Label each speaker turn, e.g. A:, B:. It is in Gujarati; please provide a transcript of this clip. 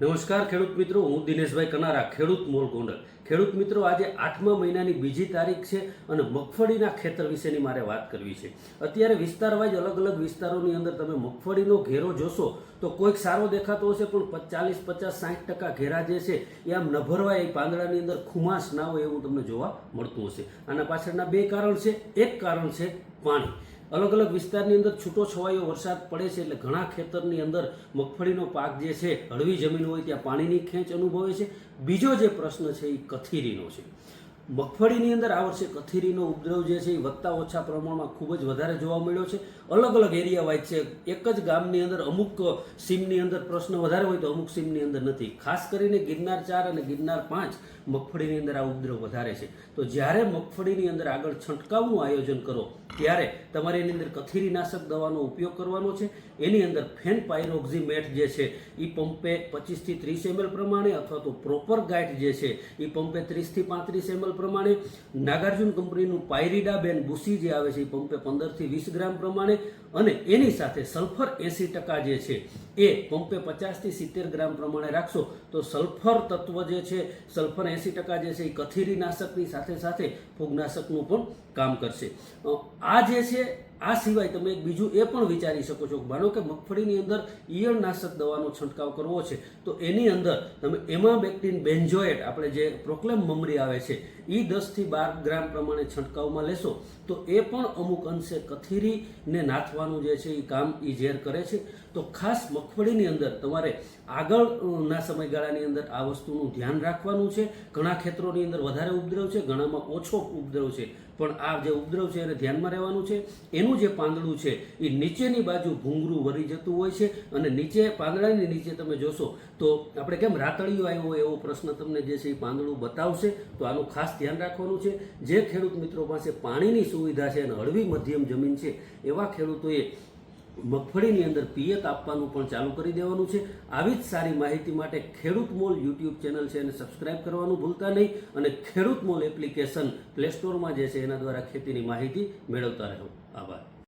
A: નમસ્કાર ખેડૂત મિત્રો, હું દિનેશભાઈ કનારા, ખેડૂત મોલ ગોંડલ. ખેડૂત મિત્રો, આજે આઠમા મહિનાની બીજી તારીખ છે અને મગફળીના ખેતર વિશેની મારે વાત કરવી છે. અત્યારે વિસ્તારવાઇઝ અલગ અલગ વિસ્તારોની અંદર તમે મગફળીનો ઘેરો જોશો તો કોઈક સારો દેખાતો હશે, પણ ચાલીસ પચાસ, સાઠ ટકા ઘેરા જે છે, એ આમ નભરવાય, એ પાંદડાની અંદર ખુમાશ ના હોય એવું તમને જોવા મળતું હશે. આના પાછળના બે કારણ છે. એક કારણ છે પાણી. અલગ અલગ વિસ્તારની અંદર છૂટો છવાયો વરસાદ પડે છે એટલે ઘણા ખેતરની અંદર મગફળીનો પાક જે છે, હળવી જમીન હોય ત્યાં પાણીની ખેંચ અનુભવે છે. બીજો જે પ્રશ્ન છે એ કથીરીનો છે. મગફળીની અંદર આ વર્ષે કથીરીનો ઉપદ્રવ જે છે એ વધતા ઓછા પ્રમાણમાં ખૂબ જ વધારે જોવા મળ્યો છે. અલગ અલગ એરિયા વાઇઝ છે. એક જ ગામની અંદર અમુક સીમની અંદર પ્રશ્ન વધારે હોય તો અમુક સીમની અંદર નથી. ખાસ કરીને ગિરનાર ચાર અને ગિરનાર પાંચ મગફળીની અંદર આ ઉપદ્રવ વધારે છે. તો જ્યારે મગફળીની અંદર આગળ છંટકાવનું આયોજન કરો, ત્યારે તમારે એની અંદર કથીરીનાશક દવાનો ઉપયોગ કરવાનો છે. એની અંદર ફેન પાયરોક્ઝીમેટ જે છે એ પંપે પચીસથી ત્રીસ એમએલ પ્રમાણે અથવા તો પ્રોપર ગાઈડ જે છે એ પંપે ત્રીસથી પાંત્રીસ એમએલ પ્રમાણે નાગાર્જુન કંપનીનું પાયરીડા બેન બુસી જે આવે છે એ પંપે પંદરથી વીસ ગ્રામ પ્રમાણે અને એની સાથે સલ્ફર એંસી ટકા જે છે એ પંપે પચાસથી સિત્તેર ગ્રામ પ્રમાણે રાખશો તો સલ્ફર તત્વ જે છે, સલ્ફર એંસી ટકા જે છે એ કથીરીનાશકની સાથે સાથે ફૂગનાશકનું પણ કામ કરશે. આ જે છે આ સિવાય તમે એક બીજું એ પણ વિચારી શકો છો માનો કે મગફળીની અંદર ઈયળનાશક દવાનો છંટકાવ કરવો છે, તો એની અંદર તમે એમાં બેક્ટિન બેન્જોએટ આપણે જે પ્રોક્લેમ મમરી આવે છે એ દસથી બાર ગ્રામ પ્રમાણે છંટકાવમાં લેશો, તો એ પણ અમુક અંશે કથીરીને નાથવાનું જે છે એ કામ એ ઝેર કરે છે. તો ખાસ મગફળીની અંદર તમારે આગળના સમયગાળાની અંદર આ વસ્તુનું ધ્યાન રાખવાનું છે. ઘણા ખેતરોની અંદર વધારે ઉપદ્રવ છે, ઘણામાં ઓછો ઉપદ્રવ છે. પણ આ જે ઉપદ્રવ છે એને ધ્યાનમાં રહેવાનું છે. એનું જે પાંદડું છે, એ નીચેની બાજુ ભૂંગરું વરી જતું હોય છે અને નીચે પાંદડાની નીચે તમે જોશો તો આપણે કેમ રાતળિયો આવ્યો એવો પ્રશ્ન તમને જે છે એ પાંદડું બતાવશે? તો આનું ખાસ ધ્યાન રાખવાનું છે. જે ખેડૂત મિત્રો પાસે પાણીની સુવિધા છે અને હળવી મધ્યમ જમીન છે, એવા ખેડૂતોએ મગફળીની અંદર પિયત આપવાનું પણ ચાલુ કરી દેવાનું છે. આવી જ સારી માહિતી માટે ખેડૂત મોલ યુટ્યુબ ચેનલ છે એને સબસ્ક્રાઇબ કરવાનું ભૂલતા નહીં અને ખેડૂત મોલ એપ્લિકેશન પ્લે સ્ટોરમાં જે છે એના દ્વારા ખેતીની માહિતી મેળવતા રહો. આભાર.